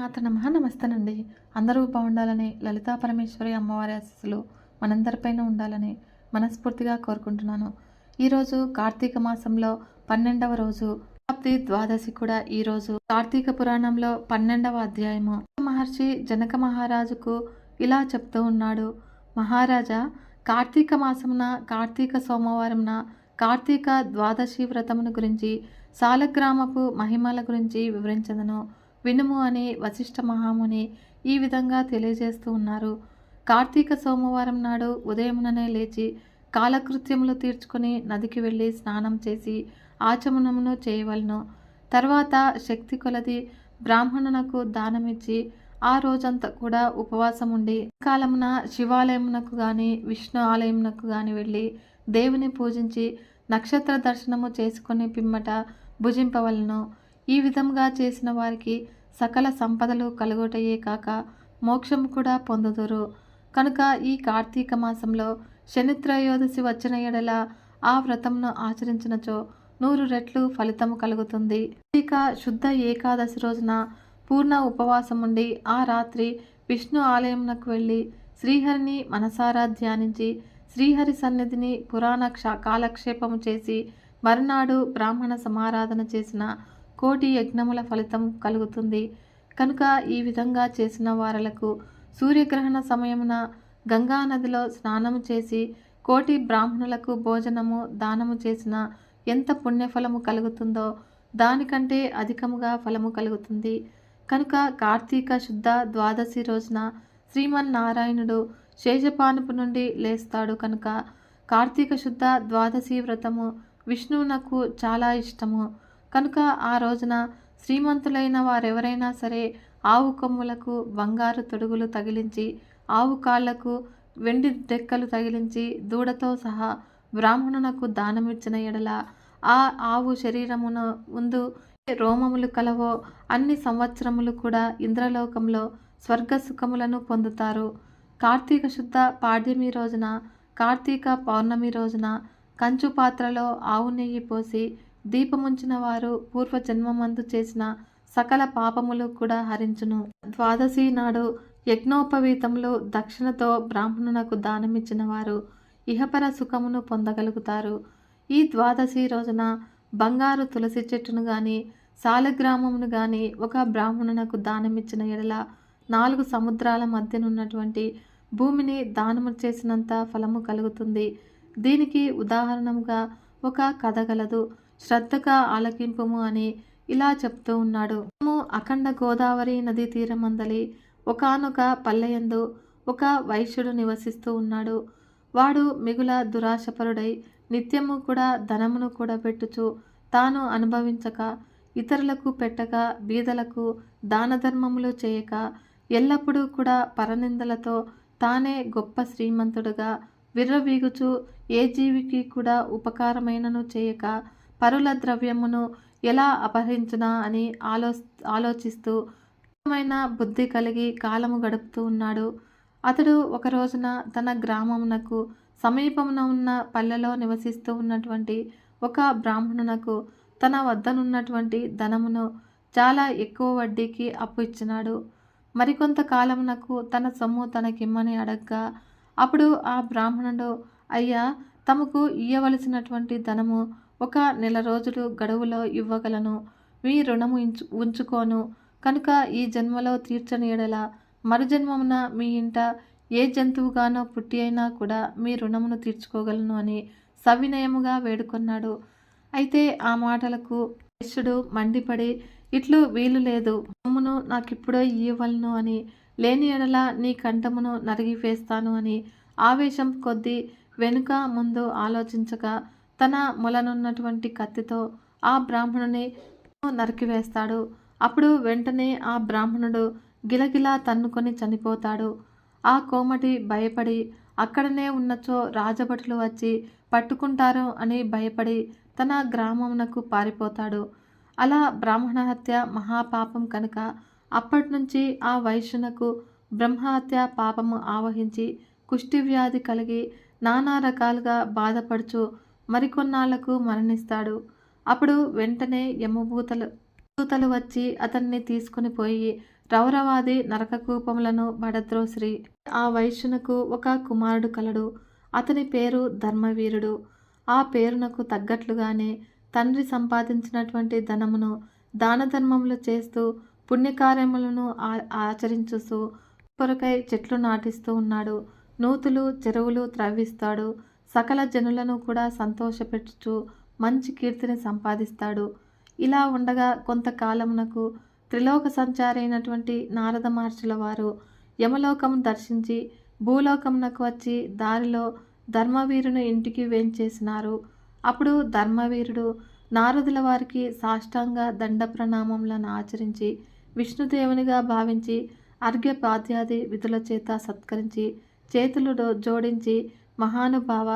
మాత నమ నమస్తేనండి. అందరూ బాగుండాలని లలితా పరమేశ్వరి అమ్మవారి ఆశీస్సులు మనందరిపైన ఉండాలని మనస్ఫూర్తిగా కోరుకుంటున్నాను. ఈరోజు కార్తీక మాసంలో పన్నెండవ రోజు శతాబ్ది ద్వాదశి కూడా ఈరోజు కార్తీక పురాణంలో పన్నెండవ అధ్యాయము. మహర్షి జనక మహారాజుకు ఇలా చెప్తూ ఉన్నాడు. మహారాజా కార్తీక మాసమున కార్తీక సోమవారంన కార్తీక ద్వాదశి వ్రతమును గురించి సాలగ్రామపు మహిమల గురించి వివరించదను. వినుము అని వశిష్ఠ మహాముని ఈ విధంగా తెలియజేస్తూ ఉన్నారు. కార్తీక సోమవారం నాడు ఉదయముననే లేచి కాలకృత్యములు తీర్చుకొని నదికి వెళ్ళి స్నానం చేసి ఆచమనమును చేయవలను. తర్వాత శక్తి కొలది బ్రాహ్మణునకు దానమిచ్చి ఆ రోజంతా కూడా ఉపవాసం ఉండి కాలమున శివాలయమునకు గాని విష్ణు ఆలయమునకు గాని వెళ్ళి దేవుని పూజించి నక్షత్ర దర్శనము చేసుకొని పిమ్మట భుజింపవలను. ఈ విధంగా చేసిన వారికి సకల సంపదలు కలుగుటయే కాక మోక్షం కూడా పొందుదురు. కనుక ఈ కార్తీక మాసంలో శనిత్రయోదశి వచ్చిన ఎడల ఆ వ్రతంను ఆచరించినచో నూరు రెట్లు ఫలితము కలుగుతుంది. ఇక శుద్ధ ఏకాదశి రోజున పూర్ణ ఉపవాసం ఉండి ఆ రాత్రి విష్ణు ఆలయమునకు వెళ్ళి శ్రీహరిని మనసారా ధ్యానించి శ్రీహరి సన్నిధిని పురాణ క్ష కాలక్షేపము చేసి మరునాడు బ్రాహ్మణ సమారాధన చేసిన కోటి యజ్ఞముల ఫలితం కలుగుతుంది. కనుక ఈ విధంగా చేసిన వారలకు సూర్యగ్రహణ సమయమున గంగా నదిలో స్నానము చేసి కోటి బ్రాహ్మణులకు భోజనము దానము చేసిన ఎంత పుణ్యఫలము కలుగుతుందో దానికంటే అధికముగా ఫలము కలుగుతుంది. కనుక కార్తీక శుద్ధ ద్వాదశి రోజున శ్రీమన్నారాయణుడు శేషపానుపు నుండి లేస్తాడు కనుక కార్తీక శుద్ధ ద్వాదశి వ్రతము విష్ణువునకు చాలా ఇష్టము. కనుక ఆ రోజున శ్రీమంతులైన వారెవరైనా సరే ఆవు కొమ్ములకు బంగారు తొడుగులు తగిలించి ఆవు కాళ్ళకు వెండి డెక్కలు తగిలించి దూడతో సహా బ్రాహ్మణునకు దానమిచ్చిన ఎడల ఆ ఆవు శరీరమును ముందు రోమములు కలవో అన్ని సంవత్సరములు కూడా ఇంద్రలోకంలో స్వర్గ సుఖములను పొందుతారు. కార్తీక శుద్ధ పాడ్యమి రోజున కార్తీక పౌర్ణమి రోజున కంచు పాత్రలో ఆవు నెయ్యి పోసి దీపముంచిన వారు పూర్వజన్మమందు చేసిన సకల పాపములు కూడా హరించును. ద్వాదశి నాడు యజ్ఞోపవీతములు దక్షిణతో బ్రాహ్మణునకు దానమిచ్చిన వారు ఇహపర సుఖమును పొందగలుగుతారు. ఈ ద్వాదశి రోజున బంగారు తులసి చెట్టును గాని సాలగ్రామమును గాని ఒక బ్రాహ్మణునకు దానమిచ్చిన ఎడల నాలుగు సముద్రాల మధ్యనున్నటువంటి భూమిని దానము చేసినంత ఫలము కలుగుతుంది. దీనికి ఉదాహరణముగా ఒక కథ గలదు. శ్రద్ధగా ఆలకింపుము అని ఇలా చెప్తూ ఉన్నాడు. అఖండ గోదావరి నదీ తీరమందలి ఒకనొక పల్లెయందు ఒక వైశ్యుడు నివసిస్తూ ఉన్నాడు. వాడు మిగుల దురాశపరుడై నిత్యము కూడా ధనమును కూడా పెట్టుచు తాను అనుభవించక ఇతరులకు పెట్టక బీదలకు దాన ధర్మములు చేయక ఎల్లప్పుడూ కూడా పరనిందలతో తానే గొప్ప శ్రీమంతుడుగా విర్రవీగుచు ఏ జీవికి కూడా ఉపకారమైనను చేయక పరుల ద్రవ్యమును ఎలా అపహరించునా అని ఆలో ఆలోచిస్తూ మైన బుద్ధి కలిగి కాలము గడుపుతూ ఉన్నాడు. అతడు ఒక రోజున తన గ్రామమునకు సమీపమున ఉన్న పల్లెలో నివసిస్తూ ఉన్నటువంటి ఒక బ్రాహ్మణునకు తన వద్దనున్నటువంటి ధనమును చాలా ఎక్కువ వడ్డీకి అప్పు ఇచ్చినాడు. మరికొంత కాలమునకు తన సొమ్ము తనకిమ్మని అడగ్గా అప్పుడు ఆ బ్రాహ్మణుడు అయ్యా తమకు ఇయ్యవలసినటువంటి ధనము ఒక నెల రోజులు గడువులో ఇవ్వగలను. మీ రుణము ఇంచు ఉంచుకోను. కనుక ఈ జన్మలో తీర్చని ఎడల మరుజన్మమున మీ ఇంట ఏ జంతువుగానో పుట్టి అయినా కూడా మీ రుణమును తీర్చుకోగలను అని సవినయముగా వేడుకొన్నాడు. అయితే ఆ మాటలకు వైశ్యుడు మండిపడి ఇట్లు వీలు లేదు. సొమ్మును నాకిప్పుడో ఇవ్వలను అని లేని ఎడల నీ కంఠమును నరిగివేస్తాను అని ఆవేశం కొద్దీ వెనుక ముందు ఆలోచించగా తన మొలనున్నటువంటి కత్తితో ఆ బ్రాహ్మణుని నరికివేస్తాడు. అప్పుడు వెంటనే ఆ బ్రాహ్మణుడు గిలగిలా తన్నుకొని చనిపోతాడు. ఆ కోమటి భయపడి అక్కడనే ఉన్నచో రాజభటులు వచ్చి పట్టుకుంటారు అని భయపడి తన గ్రామమునకు పారిపోతాడు. అలా బ్రాహ్మణ హత్య మహాపాపం కనుక అప్పటి నుంచి ఆ వైశ్యునకు బ్రహ్మహత్య పాపము ఆవహించి కుష్టి వ్యాధి కలిగి నానా రకాలుగా బాధపడుచు మరికొన్నాళ్ళకు మరణిస్తాడు. అప్పుడు వెంటనే యమభూతలు దూతలు వచ్చి అతన్ని తీసుకుని పోయి రౌరవాది నరకకూపములను బడద్రోశ్రీ ఆ వైశ్యునకు ఒక కుమారుడు కలడు. అతని పేరు ధర్మవీరుడు. ఆ పేరునకు తగ్గట్లుగానే తండ్రి సంపాదించినటువంటి ధనమును దాన ధర్మములు చేస్తూ పుణ్యకార్యములను ఆ- కొరకై చెట్లు నాటిస్తూ ఉన్నాడు. నూతులు చెరువులు త్రవ్విస్తాడు. సకల జనులను కూడా సంతోషపెట్టుచు మంచి కీర్తిని సంపాదిస్తాడు. ఇలా ఉండగా కొంతకాలమునకు త్రిలోక సంచారైనటువంటి నారద మహర్షుల వారు యమలోకం దర్శించి భూలోకమునకు వచ్చి దారిలో ధర్మవీరుని ఇంటికి వేంచేసినారు. అప్పుడు ధర్మవీరుడు నారదుల వారికి సాష్టాంగ దండ ప్రణామములను ఆచరించి విష్ణుదేవునిగా భావించి అర్ఘ్యపాద్యాది విధుల చేత సత్కరించి చేతులు జోడించి మహానుభావ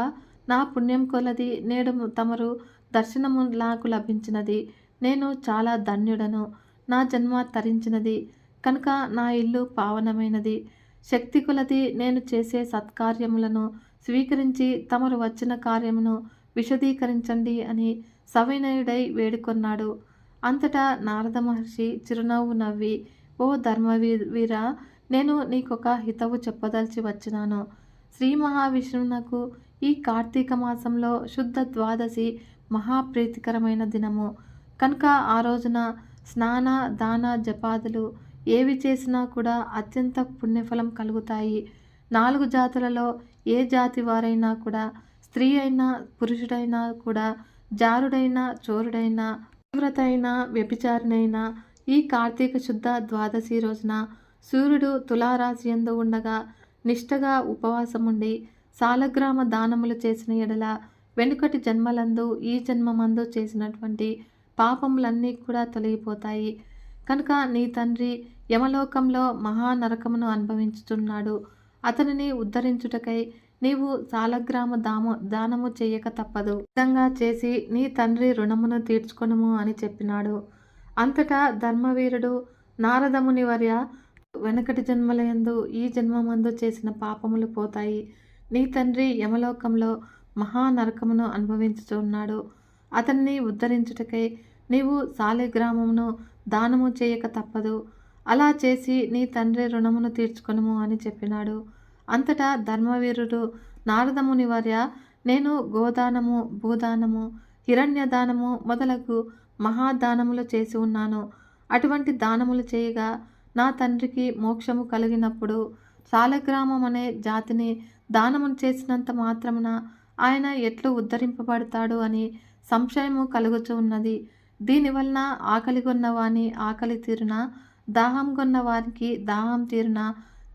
నా పుణ్యం కొలది నేడు తమరు దర్శనము నాకు లభించినది. నేను చాలా ధన్యుడను. నా జన్మ తరించినది. కనుక నా ఇల్లు పావనమైనది. శక్తి కొలది నేను చేసే సత్కార్యములను స్వీకరించి తమరు వచ్చిన కార్యమును విశదీకరించండి అని సవినయుడై వేడుకొన్నాడు. అంతటా నారద మహర్షి చిరునవ్వు నవ్వి ఓ ధర్మవీ వీర నేను నీకొక హితవు చెప్పదలిచి వచ్చినాను. శ్రీ మహావిష్ణువునకు ఈ కార్తీక మాసంలో శుద్ధ ద్వాదశి మహాప్రీతికరమైన దినము. కనుక ఆ రోజున స్నాన దాన జపాదులు ఏవి చేసినా కూడా అత్యంత పుణ్యఫలం కలుగుతాయి. నాలుగు జాతులలో ఏ జాతి వారైనా కూడా స్త్రీ అయినా పురుషుడైనా కూడా జారుడైనా చోరుడైనా తీవ్రత అయినా వ్యభిచారినైనా ఈ కార్తీక శుద్ధ ద్వాదశి రోజున సూర్యుడు తులారాశి ఎందు ఉండగా నిష్టగా ఉపవాసముండి సాలగ్రామ దానములు చేసిన ఎడల వెనుకటి జన్మలందు ఈ జన్మమందు చేసినటువంటి పాపములన్నీ కూడా తొలగిపోతాయి. కనుక నీ తండ్రి యమలోకంలో మహానరకమును అనుభవించుచున్నాడు. అతనిని ఉద్ధరించుటకై నీవు సాలగ్రామ దాము దానము చేయక తప్పదు. విధంగా చేసి నీ తండ్రి రుణమును తీర్చుకొనుము అని చెప్పినాడు. అంతటా ధర్మవీరుడు నారదముని వర్య వెనకటి జన్మలయందు ఈ జన్మమందు చేసిన పాపములు పోతాయి. నీ తండ్రి యమలోకంలో మహానరకమును అనుభవించుచున్నాడు. అతన్ని ఉద్ధరించుటకై నీవు సాలిగ్రామమును దానము చేయక తప్పదు. అలా చేసి నీ తండ్రి రుణమును తీర్చుకొనుము అని చెప్పినాడు. అంతటా ధర్మవీరుడు నారదముని వర్య నేను గోదానము భూదానము హిరణ్యదానము మొదలగు మహాదానములు చేసి ఉన్నాను. అటువంటి దానములు చేయగా నా తండ్రికి మోక్షము కలిగినప్పుడు సాలగ్రామం అనే జాతిని దానము చేసినంత మాత్రమున ఆయన ఎట్లు ఉద్ధరింపబడతాడు అని సంశయము కలుగుచూ ఉన్నది. దీనివలన ఆకలి కొన్నవాని ఆకలి తీరున దాహం కొన్న వారికి దాహం తీరున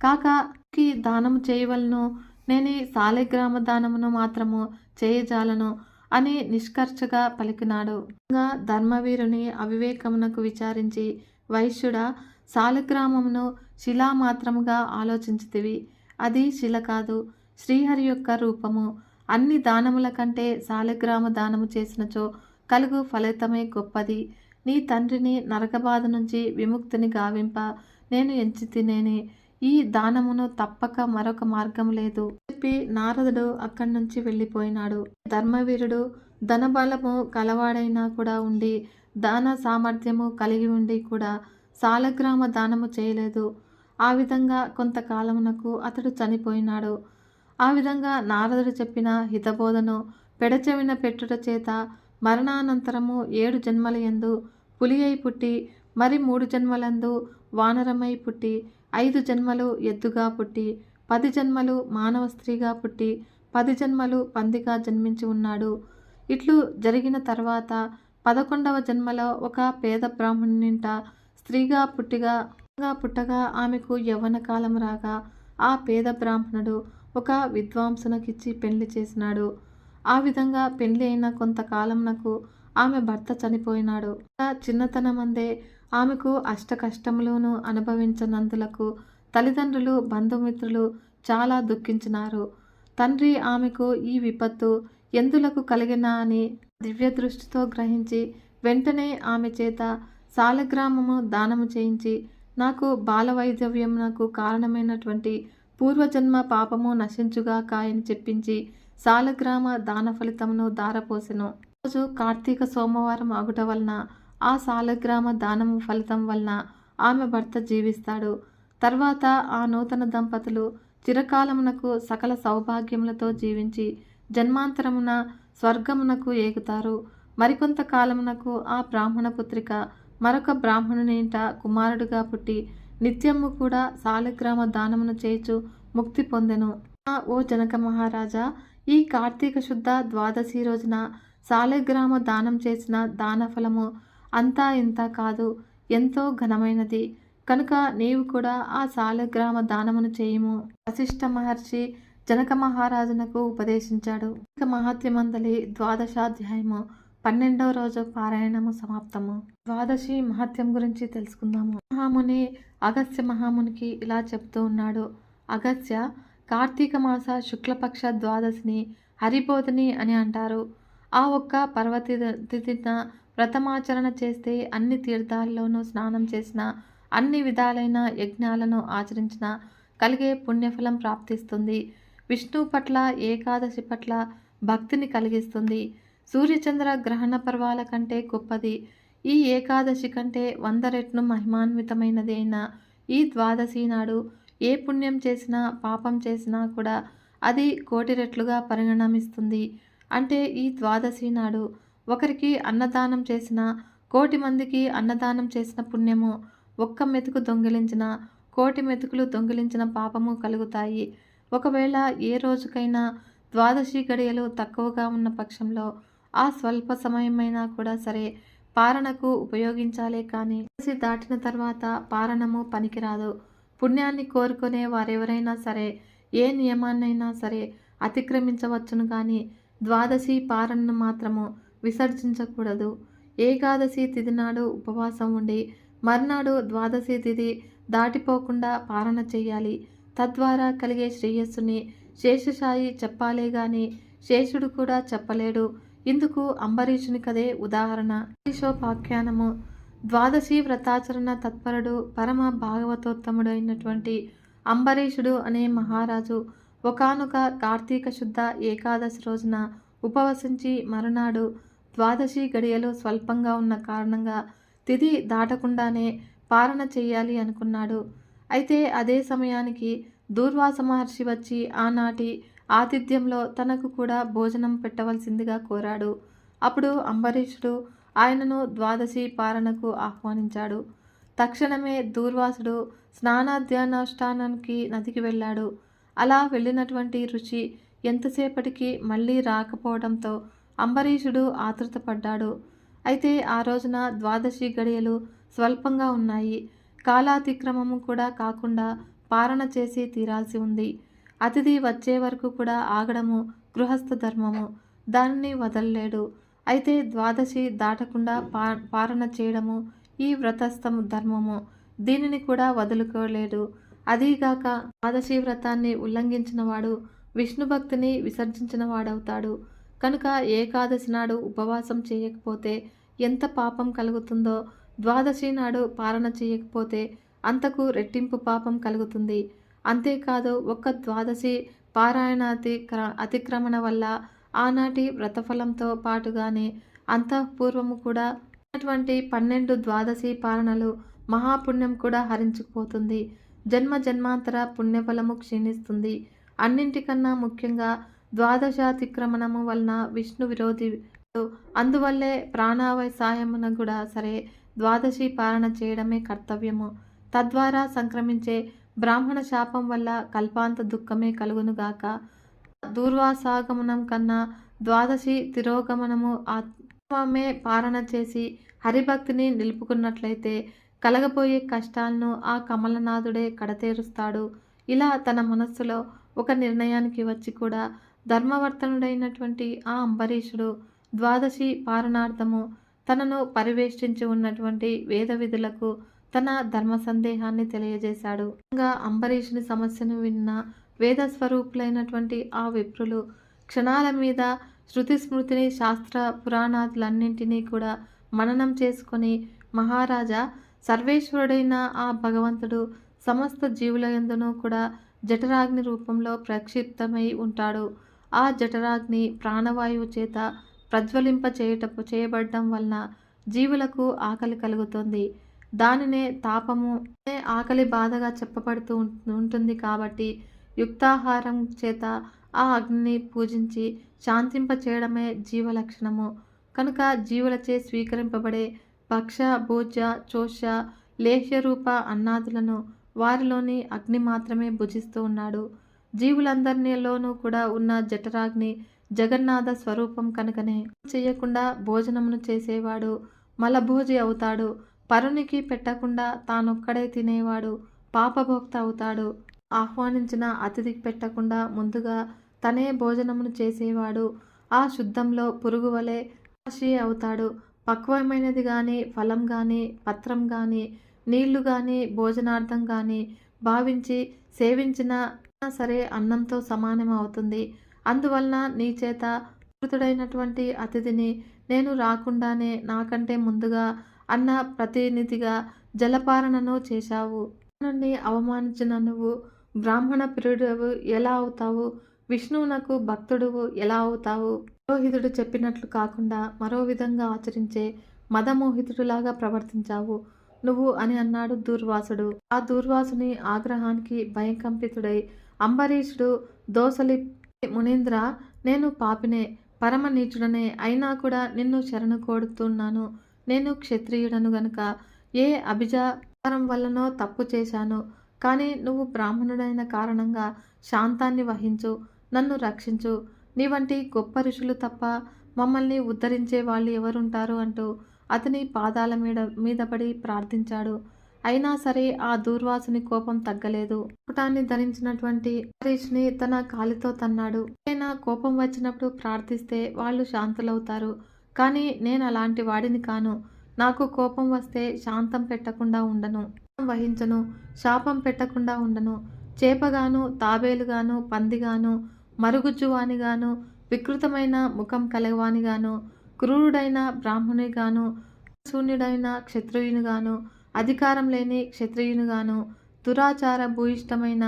కాకాకి దానము చేయవలను నేను ఈ సాలిగ్రామ దానమును మాత్రము చేయజాలను అని నిష్కర్షగా పలికినాడు. ఇంకా ధర్మవీరుని అవివేకమునకు విచారించి వైశ్యుడా సాలగ్రామమును శిలా మాత్రముగా ఆలోచించితివి. అది శిల కాదు శ్రీహరి యొక్క రూపము. అన్ని దానముల కంటే సాలగ్రామ దానము చేసినచో కలుగు ఫలితమే గొప్పది. నీ తండ్రిని నరకబాధ నుంచి విముక్తిని గావింప నేను ఎంచి తినేని. ఈ దానమును తప్పక మరొక మార్గం లేదు. చెప్పి నారదుడు అక్కడి నుంచి వెళ్ళిపోయినాడు. ధర్మవీరుడు ధనబలము కలవాడైనా కూడా ఉండి దాన సామర్థ్యము కలిగి ఉండి కూడా సాలగ్రామ దానము చేయలేదు. ఆ విధంగా కొంతకాలమునకు అతడు చనిపోయినాడు. ఆ విధంగా నారదుడు చెప్పిన హితబోధను పెడచెవిన పెట్టుట చేత మరణానంతరము ఏడు జన్మలయందు పులి అయి పుట్టి మరి మూడు జన్మలందు వానరమై పుట్టి ఐదు జన్మలు ఎద్దుగా పుట్టి పది జన్మలు మానవ స్త్రీగా పుట్టి పది జన్మలు పందిగా జన్మించి ఉన్నాడు. ఇట్లు జరిగిన తర్వాత పదకొండవ జన్మలో ఒక పేద బ్రాహ్మణునింట స్త్రీగా పుట్టిగా పుట్టగా ఆమెకు యవ్వన కాలం రాగా ఆ పేద బ్రాహ్మణుడు ఒక విద్వాంసునకిచ్చి పెళ్ళి చేసినాడు. ఆ విధంగా పెళ్ళి అయిన కొంతకాలంనకు ఆమె భర్త చనిపోయినాడు. చిన్నతనమందే ఆమెకు అష్ట కష్టములను అనుభవించనందులకు తల్లిదండ్రులు బంధుమిత్రులు చాలా దుఃఖించినారు. తండ్రి ఆమెకు ఈ విపత్తు ఎందులకు కలిగినా అని దివ్య దృష్టితో గ్రహించి వెంటనే ఆమె చేత సాలగ్రామము దానము చేయించి నాకు బాలవైధవ్యమునకు కారణమైనటువంటి పూర్వజన్మ పాపము నశించుగాక అని చెప్పించి సాలగ్రామ దాన ఫలితమును దారపోసెను రోజు కార్తీక సోమవారం అగుట వలన ఆ సాలగ్రామ దానము ఫలితం వలన ఆమె భర్త జీవిస్తాడు. తర్వాత ఆ నూతన దంపతులు చిరకాలమునకు సకల సౌభాగ్యములతో జీవించి జన్మాంతరమున స్వర్గమునకు ఏగుతారు. మరికొంత కాలమునకు ఆ బ్రాహ్మణ పుత్రిక మరొక బ్రాహ్మణునింట కుమారుడుగా పుట్టి నిత్యము కూడా సాలిగ్రామ దానమును చేయుచు ముక్తి పొందెను. ఓ జనక మహారాజా ఈ కార్తీక శుద్ధ ద్వాదశి రోజున సాలిగ్రామ దానం చేసిన దానఫలము అంతా ఇంత కాదు ఎంతో ఘనమైనది. కనుక నీవు కూడా ఆ సాలగ్రామ దానమును చేయుము. వశిష్ఠ మహర్షి జనక మహారాజునకు ఉపదేశించాడు. మహాత్మ్యమందలి ద్వాదశాధ్యాయము. పన్నెండవ రోజు పారాయణము సమాప్తము. ద్వాదశి మహత్యం గురించి తెలుసుకుందాము. మహాముని అగస్త్య మహామునికి ఇలా చెప్తూ ఉన్నాడు. అగస్త్య కార్తీక మాస శుక్లపక్ష ద్వాదశిని హరిబోధిని అని అంటారు. ఆ ఒక్క పర్వతి తిథిన వ్రతమాచరణ చేస్తే అన్ని తీర్థాల్లోనూ స్నానం చేసిన అన్ని విధాలైన యజ్ఞాలను ఆచరించిన కలిగే పుణ్యఫలం ప్రాప్తిస్తుంది. విష్ణు పట్ల ఏకాదశి పట్ల భక్తిని కలిగిస్తుంది. సూర్యచంద్ర గ్రహణ పర్వాల కంటే గొప్పది. ఈ ఏకాదశి కంటే వంద రెట్లు మహిమాన్వితమైనది అయిన ఈ ద్వాదశి నాడు ఏ పుణ్యం చేసినా పాపం చేసినా కూడా అది కోటి రెట్లుగా పరిణమిస్తుంది. అంటే ఈ ద్వాదశి నాడు ఒకరికి అన్నదానం చేసిన కోటి మందికి అన్నదానం చేసిన పుణ్యము ఒక్క మెతుకు దొంగిలించిన కోటి మెతుకులు దొంగిలించిన పాపము కలుగుతాయి. ఒకవేళ ఏ రోజుకైనా ద్వాదశి గడియలు తక్కువగా ఉన్న పక్షంలో ఆ స్వల్ప సమయమైనా కూడా సరే పారణకు ఉపయోగించాలే కానీ వయసు దాటిన తర్వాత పారణము పనికిరాదు. పుణ్యాన్ని కోరుకునే వారెవరైనా సరే ఏ నియమాన్నైనా సరే అతిక్రమించవచ్చును కానీ ద్వాదశి పారణను మాత్రము విసర్జించకూడదు. ఏకాదశి తిథి నాడు ఉపవాసం ఉండి మర్నాడు ద్వాదశి తిథి దాటిపోకుండా పారణ చేయాలి తద్వారా కలిగే శ్రేయస్సుని శేషశాయి చెప్పాలే గాని శేషుడు కూడా చెప్పలేడు. ఇందుకు అంబరీషుని కదే ఉదాహరణ? అంబరీషోపాఖ్యానము ద్వాదశి వ్రతాచరణ తత్పరుడు పరమ భాగవతోత్తముడు అయినటువంటి అంబరీషుడు అనే మహారాజు ఒకానొక కార్తీక శుద్ధ ఏకాదశి రోజున ఉపవసించి మరునాడు ద్వాదశి గడియలు స్వల్పంగా ఉన్న కారణంగా తిథి దాటకుండానే పారణ చేయాలి అనుకున్నాడు. అయితే అదే సమయానికి దూర్వాస మహర్షి వచ్చి ఆనాటి ఆతిథ్యంలో తనకు కూడా భోజనం పెట్టవలసిందిగా కోరాడు. అప్పుడు అంబరీషుడు ఆయనను ద్వాదశి పారణకు ఆహ్వానించాడు. తక్షణమే దూర్వాసుడు స్నానాధ్యానాష్టానానికి నదికి వెళ్ళాడు. అలా వెళ్ళినటువంటి రుచి ఎంతసేపటికి మళ్ళీ రాకపోవడంతో అంబరీషుడు ఆతృతపడ్డాడు. అయితే ఆ రోజున ద్వాదశి గడియలు స్వల్పంగా ఉన్నాయి. కాలాతిక్రమము కూడా కాకుండా పారణ చేసి తీరాల్సి ఉంది. అతిథి వచ్చే వరకు కూడా ఆగడము గృహస్థ ధర్మము. దానిని వదలలేడు. అయితే ద్వాదశి దాటకుండా పా పాలన చేయడము ఈ వ్రతస్థం ధర్మము. దీనిని కూడా వదులుకోలేడు. అదీగాక ద్వాదశి వ్రతాన్ని ఉల్లంఘించినవాడు విష్ణు భక్తిని విసర్జించిన వాడవుతాడు కనుక ఏకాదశి నాడు ఉపవాసం చేయకపోతే ఎంత పాపం కలుగుతుందో ద్వాదశి నాడు పాలన చేయకపోతే అంతకు రెట్టింపు పాపం కలుగుతుంది. అంతేకాదు ఒక్క ద్వాదశి పారాయణాతి అతిక్రమణ వల్ల ఆనాటి వ్రతఫలంతో పాటుగానే అంతఃపూర్వము కూడా అటువంటి పన్నెండు ద్వాదశి పాలనలు మహాపుణ్యం కూడా హరించుకుపోతుంది. జన్మ జన్మాంతర పుణ్యఫలము క్షీణిస్తుంది. అన్నింటికన్నా ముఖ్యంగా ద్వాదశాతిక్రమణము వలన విష్ణు విరోధి అందువల్లే ప్రాణావసాయమున కూడా సరే ద్వాదశి పాలన చేయడమే కర్తవ్యము. తద్వారా సంక్రమించే బ్రాహ్మణ శాపం వల్ల కల్పాంత దుఃఖమే కలుగునుగాక దూర్వాసాగమనం కన్నా ద్వాదశి తిరోగమనము ఆత్మమే పారణ చేసి హరిభక్తిని నిలుపుకున్నట్లయితే కలగబోయే కష్టాలను ఆ కమలనాథుడే కడతేరుస్తాడు. ఇలా తన మనస్సులో ఒక నిర్ణయానికి వచ్చి కూడా ధర్మవర్తనుడైనటువంటి ఆ అంబరీషుడు ద్వాదశి పారణార్థము తనను పరివేష్టించి ఉన్నటువంటి వేద విధులకు తన ధర్మ సందేహాన్ని తెలియజేశాడు. ఇంకా అంబరీషుని సమస్యను విన్న వేద స్వరూపులైనటువంటి ఆ విప్రులు క్షణాల మీద శృతి స్మృతిని శాస్త్ర పురాణాదులన్నింటినీ కూడా మననం చేసుకొని మహారాజా సర్వేశ్వరుడైన ఆ భగవంతుడు సమస్త జీవుల ఎందునూ కూడా జఠరాగ్ని రూపంలో ప్రక్షిప్తమై ఉంటాడు. ఆ జఠరాగ్ని ప్రాణవాయువు చేత ప్రజ్వలింప చేయటపు చేయబడడం వలన జీవులకు ఆకలి కలుగుతుంది. దానినే తాపము అనే ఆకలి బాధగా చెప్పబడుతూ ఉంటుంది కాబట్టి యుక్తాహారం చేత ఆ అగ్నిని పూజించి శాంతింప చేయడమే జీవ లక్షణము కనుక జీవులచే స్వీకరింపబడే భక్ష భోజ చోష లేహ్యరూప అన్నాదులను వారిలోని అగ్ని మాత్రమే భుజిస్తూ ఉన్నాడు. జీవులందరిలోనూ కూడా ఉన్న జఠరాగ్ని జగన్నాథ స్వరూపం కనుకనే చేయకుండా భోజనమును చేసేవాడు మలభోజి అవుతాడు. పరునికి పెట్టకుండా తానొక్కడే తినేవాడు పాపభోక్త అవుతాడు. ఆహ్వానించిన అతిథికి పెట్టకుండా ముందుగా తనే భోజనమును చేసేవాడు. ఆ శుద్ధంలో పురుగు వలె రాశి అవుతాడు. పక్వమైనది కానీ ఫలం కానీ పత్రం కానీ నీళ్ళు కానీ భోజనార్థం కానీ భావించి సేవించిన సరే అన్నంతో సమానం అవుతుంది అందువలన నీ చేత మృతుడైనటువంటి అతిథిని నేను రాకుండానే నాకంటే ముందుగా అన్న ప్రతినిధిగా జలపాలనను చేశావు. నుండి అవమానించిన నువ్వు బ్రాహ్మణ ప్రియుడవు ఎలా అవుతావు? విష్ణువునకు భక్తుడువు ఎలా అవుతావు? పురోహితుడు చెప్పినట్లు కాకుండా మరో విధంగా ఆచరించే మదమోహితుడులాగా ప్రవర్తించావు నువ్వు అని అన్నాడు దూర్వాసుడు. ఆ దూర్వాసుని ఆగ్రహానికి భయంకంపితుడై అంబరీషుడు దోసలి మునీంద్ర నేను పాపినే పరమ నీచుడనే అయినా కూడా నిన్ను శరణు కోడుతున్నాను నేను క్షత్రియుడను గనుక ఏ అభిజాకారం వల్లనో తప్పు చేశాను కానీ నువ్వు బ్రాహ్మణుడైన కారణంగా శాంతాన్ని వహించు నన్ను రక్షించు. నీ వంటి గొప్ప ఋషులు తప్ప మమ్మల్ని ఉద్ధరించే వాళ్ళు ఎవరుంటారు అంటూ అతని పాదాల మీద మీద పడి ప్రార్థించాడు. అయినా సరే ఆ దూర్వాసుని కోపం తగ్గలేదు. పుటాన్ని ధరించినటువంటి హరీష్ని తన కాలితో తన్నాడు. అయినా కోపం వచ్చినప్పుడు ప్రార్థిస్తే వాళ్ళు శాంతులవుతారు. కానీ నేను అలాంటి వాడిని కాను. నాకు కోపం వస్తే శాంతం పెట్టకుండా ఉండను. వహించను. శాపం పెట్టకుండా ఉండను. చేపగాను తాబేలుగాను పందిగాను మరుగుజ్జువానిగాను వికృతమైన ముఖం కలవానిగాను క్రూరుడైన బ్రాహ్మణునిగాను శూన్యుడైన క్షత్రియునిగాను అధికారం లేని క్షత్రియునిగాను దురాచార భూయిష్టమైన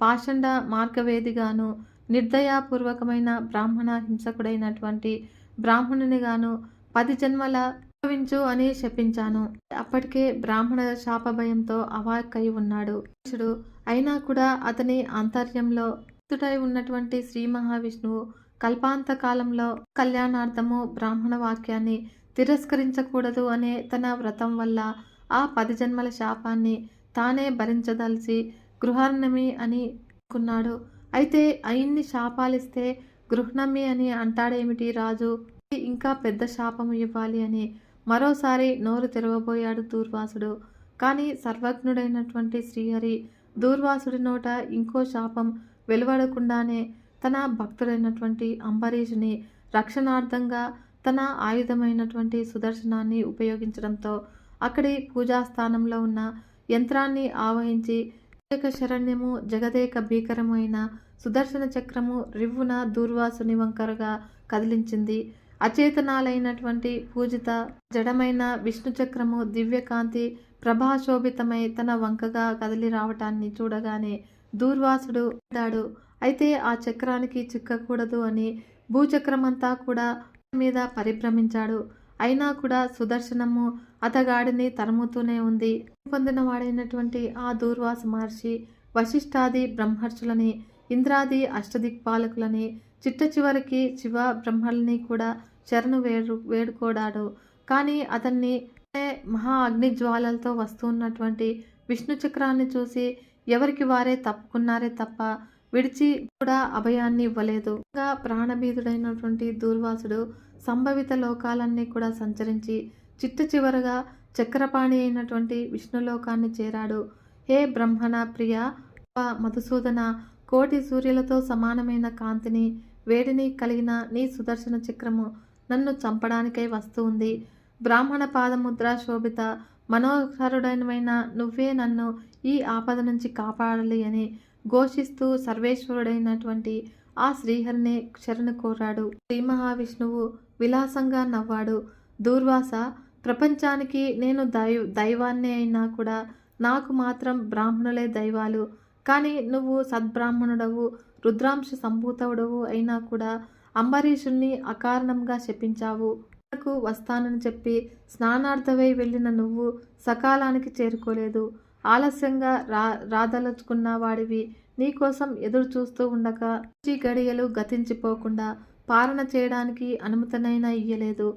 పాషండ మార్గవేదిగాను నిర్దయాపూర్వకమైన బ్రాహ్మణ హింసకుడైనటువంటి బ్రాహ్మణుని గాను పది జన్మల అనుభవించు అని శపించాను అప్పటికే బ్రాహ్మణ శాప భయంతో అవాక్కై ఉన్నాడు. శిష్యుడు అయినా కూడా అతని ఆంతర్యంలో తుడై ఉన్నటువంటి శ్రీ మహావిష్ణువు కల్పాంత కాలంలో కళ్యాణార్థము బ్రాహ్మణ వాక్యాన్ని తిరస్కరించకూడదు అనే తన వ్రతం వల్ల ఆ పది జన్మల శాపాన్ని తానే భరించదలిచి గృహార్ణమి అని అనుకున్నాడు. అయితే అయన్ని శాపాలిస్తే గృహణమి అని అంటాడేమిటి రాజు? ఇంకా పెద్ద శాపము ఇవ్వాలి అని మరోసారి నోరు తెరవబోయాడు దూర్వాసుడు. కానీ సర్వజ్ఞుడైనటువంటి శ్రీహరి దూర్వాసుడి నోట ఇంకో శాపం వెలువడకుండానే తన భక్తుడైనటువంటి అంబరీషుని రక్షణార్థంగా తన ఆయుధమైనటువంటి సుదర్శనాన్ని ఉపయోగించడంతో అక్కడి పూజాస్థానంలో ఉన్న యంత్రాన్ని ఆవహించి శరణ్యము జగదేక భీకరమైన సుదర్శన చక్రము రివ్వున దూర్వాసుని వంకరగా కదిలించింది. అచేతనాలైనటువంటి పూజిత జడమైన విష్ణు చక్రము దివ్యకాంతి ప్రభాశోభితమై తన వంకగా కదిలి రావటాన్ని చూడగానే దూర్వాసుడు దాడు అయితే ఆ చక్రానికి చిక్కకూడదు అని భూచక్రమంతా కూడా మీద పరిభ్రమించాడు. అయినా కూడా సుదర్శనము అతగాడిని తరుముతూనే ఉంది. పొందిన వాడైనటువంటి ఆ దూర్వాస మహర్షి వశిష్ఠాది బ్రహ్మర్షులని ఇంద్రాది అష్టదిక్పాలకులని చిట్ట చివరికి శివ బ్రహ్మల్ని కూడా శరణు వేడు వేడుకోడాడు. కానీ అతన్ని మహా అగ్ని జ్వాలలతో వస్తున్నటువంటి విష్ణు చక్రాన్ని చూసి ఎవరికి వారే తప్పుకున్నారే తప్ప విడిచి కూడా అభయాన్ని ఇవ్వలేదు. ఇంకా ప్రాణభీతుడైనటువంటి దూర్వాసుడు సంభవిత లోకాలన్నీ కూడా సంచరించి చిట్ట చివరగా చక్రపాణి అయినటువంటి విష్ణులోకాన్ని చేరాడు. హే బ్రహ్మణ ప్రియ మధుసూదన కోటి సూర్యులతో సమానమైన కాంతిని వేడిని కలిగిన నీ సుదర్శన చక్రము నన్ను చంపడానికై వస్తుంది బ్రాహ్మణ పాదముద్ర శోభిత మనోహరుడైన నువ్వే నన్ను ఈ ఆపద నుంచి కాపాడాలి అని ఘోషిస్తూ సర్వేశ్వరుడైనటువంటి ఆ శ్రీహరిని శరణు కోరాడు. శ్రీ మహావిష్ణువు విలాసంగా నవ్వాడు. దూర్వాస ప్రపంచానికి నేను దైవ దైవాన్నే అయినా కూడా నాకు మాత్రం బ్రాహ్మణులే దైవాలు. కానీ నువ్వు సద్బ్రాహ్మణుడవు రుద్రాంశ సంభూతవుడవు అయినా కూడా అంబరీషుణ్ణి అకారణంగా శపించావు. నాకు వస్తానని చెప్పి స్నానార్థమై వెళ్ళిన నువ్వు సకాలానికి చేరుకోలేదు. ఆలస్యంగా రా రాదలుచుకున్న వాడివి నీకోసం ఎదురు చూస్తూ ఉండక ఈ గడియలు గతించిపోకుండా పాలన చేయడానికి అనుమతనైనా ఇయ్యలేదు.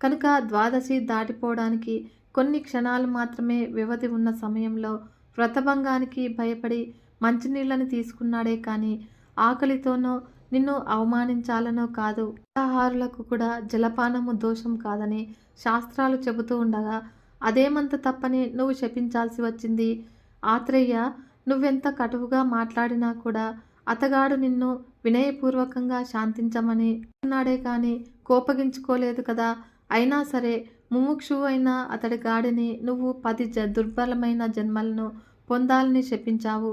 కనుక ద్వాదశి దాటిపోవడానికి కొన్ని క్షణాలు మాత్రమే వ్యవధి ఉన్న సమయంలో వ్రతభంగానికి భయపడి మంచినీళ్ళని తీసుకున్నాడే కానీ ఆకలితోనో నిన్ను అవమానించాలనో కాదు. ఆహారులకు కూడా జలపానము దోషం కాదని శాస్త్రాలు చెబుతూ ఉండగా అదేమంత తప్పని నువ్వు శపించాల్సి వచ్చింది? ఆత్రేయ నువ్వెంత కటువుగా మాట్లాడినా కూడా అతగాడు నిన్ను వినయపూర్వకంగా శాంతించమని అన్నాడే కానీ కోపగించుకోలేదు కదా? అయినా సరే ముముక్షువు అయిన అతడి గాడిని నువ్వు పది జ దుర్బలమైన జన్మలను పొందాలని శపించావు.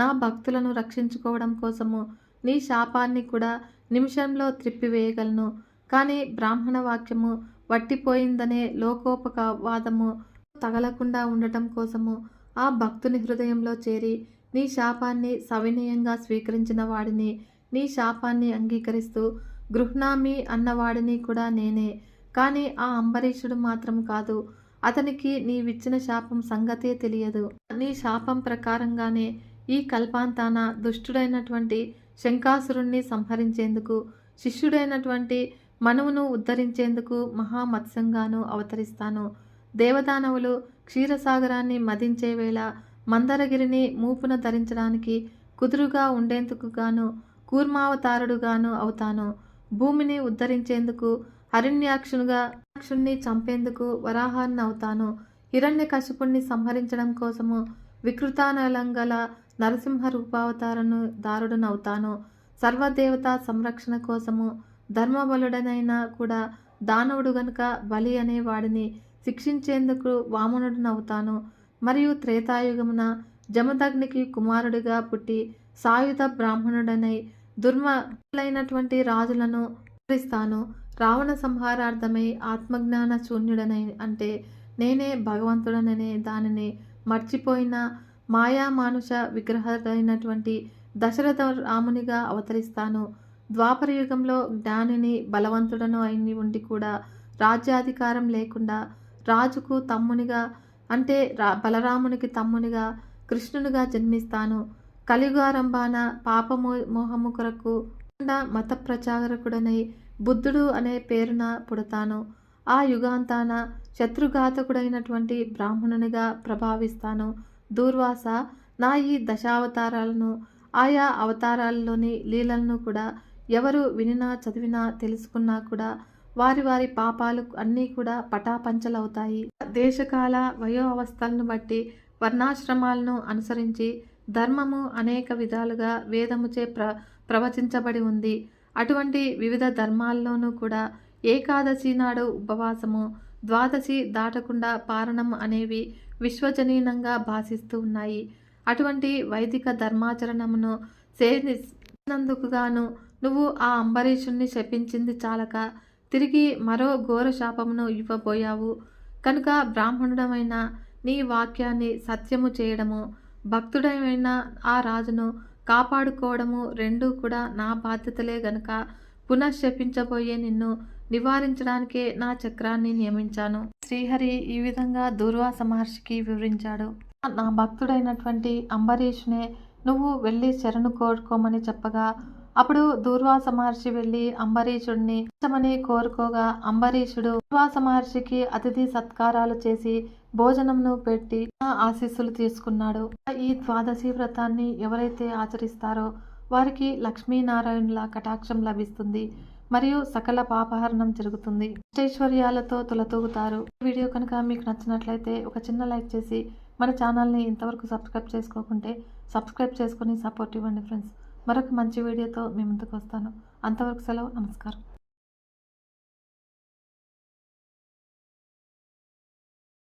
నా భక్తులను రక్షించుకోవడం కోసము నీ శాపాన్ని కూడా నిమిషంలో త్రిప్పివేయగలను. కానీ బ్రాహ్మణ వాక్యము వట్టిపోయిందనే లోకోపక వాదము తగలకుండా ఉండటం కోసము ఆ భక్తుని హృదయంలో చేరి నీ శాపాన్ని సవినయంగా స్వీకరించిన వాడిని నీ శాపాన్ని అంగీకరిస్తూ గృహ్ణామి అన్నవాడిని కూడా నేనే. కానీ ఆ అంబరీషుడు మాత్రం కాదు. అతనికి నీవిచ్చిన శాపం సంగతే తెలియదు. నీ శాపం ప్రకారంగానే ఈ కల్పాంతాన దుష్టుడైనటువంటి శంకాసురుణ్ణి సంహరించేందుకు శిష్యుడైనటువంటి మనువును ఉద్ధరించేందుకు మహామత్సంగాను అవతరిస్తాను. దేవదానవులు క్షీరసాగరాన్ని మదించే వేళ మందరగిరిని మూపున ధరించడానికి కుదురుగా ఉండేందుకు గాను కూర్మావతారుడుగాను అవుతాను. భూమిని ఉద్ధరించేందుకు హరిణ్యాక్షునిగాక్షుణ్ణి చంపేందుకు వరాహాన్ని అవుతాను హిరణ్య కశిపుణ్ణి సంహరించడం కోసము వికృతానలంగల నరసింహ రూపావతారను దారుడనవుతాను? సర్వదేవతా సంరక్షణ కోసము ధర్మబలుడనైనా కూడా దానవుడు గనుక బలి అనే వాడిని శిక్షించేందుకు వామనుడినవుతాను? మరియు త్రేతాయుగమున జమదగ్నికి కుమారుడిగా పుట్టి సాయుధ బ్రాహ్మణుడనై దుర్మలైనటువంటి రాజులను హరిస్తాను రావణ సంహారార్థమై ఆత్మజ్ఞాన శూన్యుడనై అంటే నేనే భగవంతుడననే దానిని మర్చిపోయిన మాయా మానుష విగ్రహుడైనటువంటి దశరథ రామునిగా అవతరిస్తాను. ద్వాపర యుగంలో జ్ఞానిని బలవంతుడను అయిని ఉండి కూడా రాజ్యాధికారం లేకుండా రాజుకు తమ్మునిగా అంటే రా బలరామునికి తమ్మునిగా కృష్ణునిగా జన్మిస్తాను. కలియుగారంభాన పాపమో మోహము కొరకు మత ప్రచారకుడనై బుద్ధుడు అనే పేరున పుడతాను. ఆ యుగాంతాన శత్రుఘాతకుడైనటువంటి బ్రాహ్మణునిగా ప్రభావిస్తాను. దూర్వాస నా ఈ దశావతారాలను ఆయా అవతారాల్లోని లీలలను కూడా ఎవరు వినినా చదివినా తెలుసుకున్నా కూడా వారి వారి పాపాలు అన్నీ కూడా పటాపంచలవుతాయి. దేశకాల వయో అవస్థలను బట్టి వర్ణాశ్రమాలను అనుసరించి ధర్మము అనేక విధాలుగా వేదముచే ప్ర ప్రవచించబడి ఉంది. అటువంటి వివిధ ధర్మాల్లోనూ కూడా ఏకాదశి నాడు ఉపవాసము ద్వాదశి దాటకుండా పారణం అనేవి విశ్వజనీనంగా భాషిస్తూ ఉన్నాయి. అటువంటి వైదిక ధర్మాచరణమును సేవించినందుకుగాను నువ్వు ఆ అంబరీషుణ్ణి శపించింది చాలక తిరిగి మరో ఘోర శాపమును ఇవ్వబోయావు. కనుక బ్రాహ్మణుడమైన నీ వాక్యాన్ని సత్యము చేయడము భక్తుడమైన ఆ రాజును కాపాడుకోవడము రెండూ కూడా నా బాధ్యతలే గనుక పునఃశపించబోయే నిన్ను నివారించడానికే నా చక్రాన్ని నియమించాను. శ్రీహరి ఈ విధంగా దూర్వాస మహర్షికి వివరించాడు. నా భక్తుడైనటువంటి అంబరీష్నే నువ్వు వెళ్ళి శరణు కోరుకోమని చెప్పగా అప్పుడు దూర్వాస మహర్షి వెళ్ళి అంబరీషుడిని ఇష్టమని కోరుకోగా అంబరీషుడు దూర్వాస మహర్షికి అతిథి సత్కారాలు చేసి భోజనంను పెట్టి ఆశీస్సులు తీసుకున్నాడు. ఈ ద్వాదశి వ్రతాన్ని ఎవరైతే ఆచరిస్తారో వారికి లక్ష్మీనారాయణుల కటాక్షం లభిస్తుంది. మరియు సకల పాపహరణం జరుగుతుంది. అష్టైశ్వర్యాలతో తులతూగుతారు. ఈ వీడియో కనుక మీకు నచ్చినట్లయితే ఒక చిన్న లైక్ చేసి మన ఛానల్ని ఇంతవరకు సబ్స్క్రైబ్ చేసుకోకుంటే సబ్స్క్రైబ్ చేసుకుని సపోర్ట్ ఇవ్వండి ఫ్రెండ్స్. మరొక మంచి వీడియోతో మీ ముందుకు వస్తాను. అంతవరకు సెలవు. నమస్కారం.